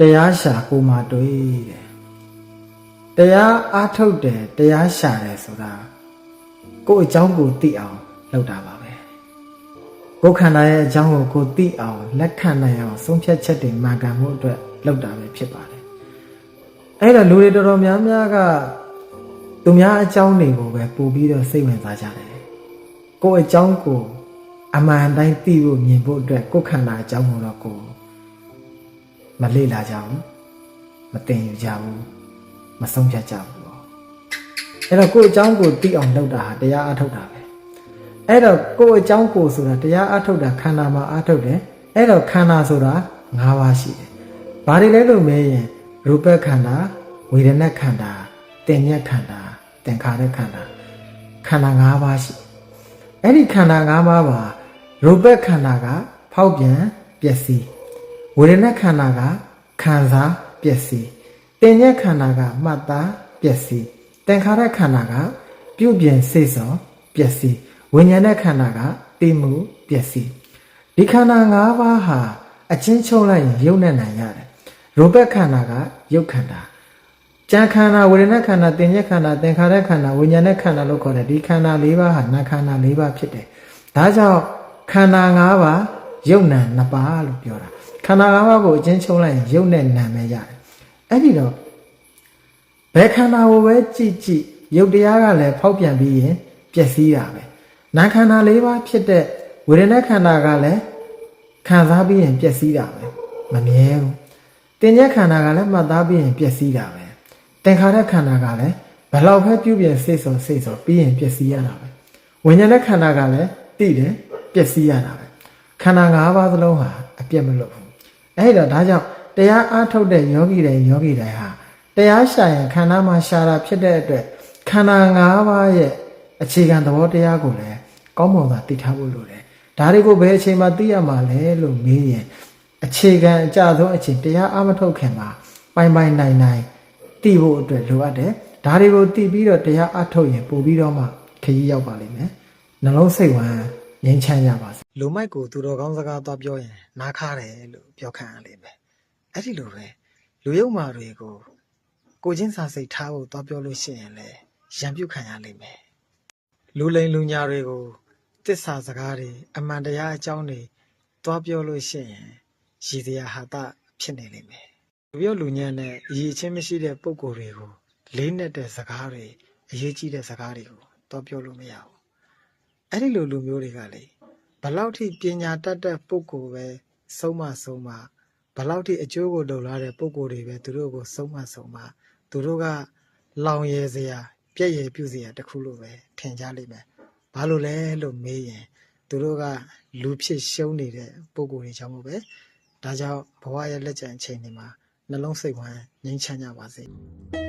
တရားရှာကိုမှတွေ့တဲ့တရားအားထုတ်တယ်တရားရှာတယ်ဆိုတာကိုယ့်အကြောင်းကိုသိအောင်လုပ်တာပါပဲကိုယ်ခန္ဓာရဲ့အကြောင်းကိုကိုယ်သိအောင်လက်ခံနိုင်အောင်ဆုံးဖြတ်ချက်တွေမှန်ကန်မှုအတွက်လုပ်တာပဲဖြစ်ပါတယ်အဲ့တော့လူတွေတော်တော်များများကသူများအကြောင်းတွေကိုပဲပို့ပြီးတော့စိတ်ဝင်စားကြတယ်ကိုယ့်အကြောင်းကိုအမှန်တိုင်းသိဖို့မြင်ဖို့အတွက်ကိုယ်ခန္ဓာအကြောင်းကိုတော့ကိုယ် မလေ့လာကြဘူးမတင်ယူကြဘူးမဆုံးဖြတ်ကြဘူးပေါ့အဲ့တော့ကိုယ့်အကြောင်းကိုသိအောင်လုပ်တာဟာတရားအထုတ်တာပဲအဲ့တော့ကိုယ့်အကြောင်းကိုဆိုတာတရားအထုတ်တာခန္ဓာမှာအထုတ်တယ်အဲ့တော့ခန္ဓာဆိုတာ၅ပါးရှိတယ်ဘာတွေလဲလို့မေးရင်ရူပခန္ဓာဝေဒနာခန္ဓာတင်ညက်ခန္ဓာသင်္ခါရခန္ဓာခန္ဓာ၅ပါးရှိတယ်အဲ့ဒီခန္ဓာ၅ပါးပါရူပခန္ဓာကဖောက်ပြန်ပျက်စီး ဝေဒနာခန္ဓာကခံစားပျက်စီးတင်ညက်ခန္ဓာကမှတ်သားပျက်စီးသင်္ခါရခန္ဓာကပြုပြင်စိတ်ဆော်ပျက်စီးဝိညာဉ်နဲ့ခန္ဓာကသိမှုပျက်စီးဒီခန္ဓာ၅ပါးဟာအချင်းချုပ်လိုက်ရင်ရုပ်နဲ့နိုင်ရတယ်ရူပခန္ဓာကရုပ်ခန္ဓာကြံခန္ဓာဝေဒနာခန္ဓာတင်ညက်ခန္ဓာသင်္ခါရခန္ဓာဝိညာဉ်နဲ့ခန္ဓာလို့ခေါ်တဲ့ဒီခန္ဓာ၄ပါးဟာနာခန္ဓာ၄ပါးဖြစ်တယ်ဒါကြောင့်ခန္ဓာ၅ပါးရုပ်နာနှစ်ပါးလို့ပြောတာ ခန္ဓာ၅ပါးကိုအချင်းချုပ်လိုက်ရင်ရုပ်နဲ့နာမယ်ရတယ်အဲ့ဒီတော့ဘယ်ခန္ဓာကိုပဲကြည့်ကြည့်ရုပ်တရားကလည်းဖောက်ပြန်ပြီးရင်ပျက်စီးတာပဲနာခန္ဓာ၄ပါးဖြစ်တဲ့ဝေဒနာခန္ဓာကလည်းခံစားပြီးရင်ပျက်စီးတာပဲမမြဲဘူးတင်ညက်ခန္ဓာကလည်းမှတ်သားပြီးရင်ပျက်စီးတာပဲသင်္ခါရခန္ဓာကလည်းဘယ်လောက်ပဲပြုပြင်စိတ်ဆိုစိတ်ဆိုပြီးရင်ပျက်စီးရတာပဲဝိညာဉ်နဲ့ခန္ဓာကလည်းသိတယ်ပျက်စီးရတာပဲခန္ဓာ၅ပါးသလုံးဟာအပြတ်မလွတ်ဘူး အဲ့တော့ဒါကြောင့်တရားအားထုတ်တဲ့ယောဂီတိုင်းယောဂီတိုင်းဟာတရားရှာရင်ခန္ဓာမှာရှာတာဖြစ်တဲ့အတွက်ခန္ဓာ၅ပါးရဲ့အခြေခံသဘောတရားကိုလည်းကောင်းမွန်စွာသိထားဖို့လိုတယ်ဒါတွေကိုဘယ်အချိန်မှသိရမှာလဲလို့မေးရင်အခြေခံအကြဆုံးအချိန်တရားအားမထုတ်ခင်မှာပိုင်ပိုင်နိုင်နိုင်သိဖို့အတွက်လိုအပ်တယ်ဒါတွေကိုသိပြီးတော့တရားအားထုတ်ရင်ပို့ပြီးတော့မှခရီးရောက်ပါလိမ့်မယ်နှလုံးစိတ်ဝမ်း ငြိမ်းချမ်းကြပါစေလူမိုက်ကိုသူတော်ကောင်းစကားသွားပြောရင်နားခါတယ်လို့ပြောခံရလိမ့်မယ်အဲ့ဒီလိုပဲလူယုံမာတွေကိုကိုချင်းစာစိတ်ထားဖို့သွားပြောလို့ရှိရင်လေရံပြုတ်ခံရလိမ့်မယ်လူလိန်လူညာတွေကိုတစ္ဆာစကားတွေအမှန်တရားအကြောင်းတွေသွားပြောလို့ရှိရင်ရည်စရာဟာတဖြစ်နေလိမ့်မယ်လူပြောလူညံ့နဲ့အရေးချင်းမရှိတဲ့ပုံကိုယ်တွေကိုလေးနဲ့တဲ့စကားတွေအရေးကြီးတဲ့စကားတွေကိုသွားပြောလို့မရဘူး အဲ့ဒီလိုလူမျိုးတွေကလေဘလောက်ထိပညာတတ်တဲ့ပုဂ္ဂိုလ်ပဲဆုံးမဆုံးမဘလောက်ထိအကျိုးကိုလုံလာတဲ့ပုဂ္ဂိုလ်တွေပဲသူတို့ကိုဆုံးမဆုံးမသူတို့ကလောင်ရဲစရာပြည့်ရည်ပြုစရာတခုလို့ပဲထင်ကြလိမ့်မယ်ဘာလို့လဲလို့မေးရင်သူတို့ကလူဖြစ်ရှုံးနေတဲ့ပုဂ္ဂိုလ်တွေကြောင့်မို့ပဲဒါကြောင့်ဘဝရဲ့လက်ကျန်အချိန်တွေမှာနှလုံးစိတ်ဝမ်းငြိမ်းချမ်းကြပါစေ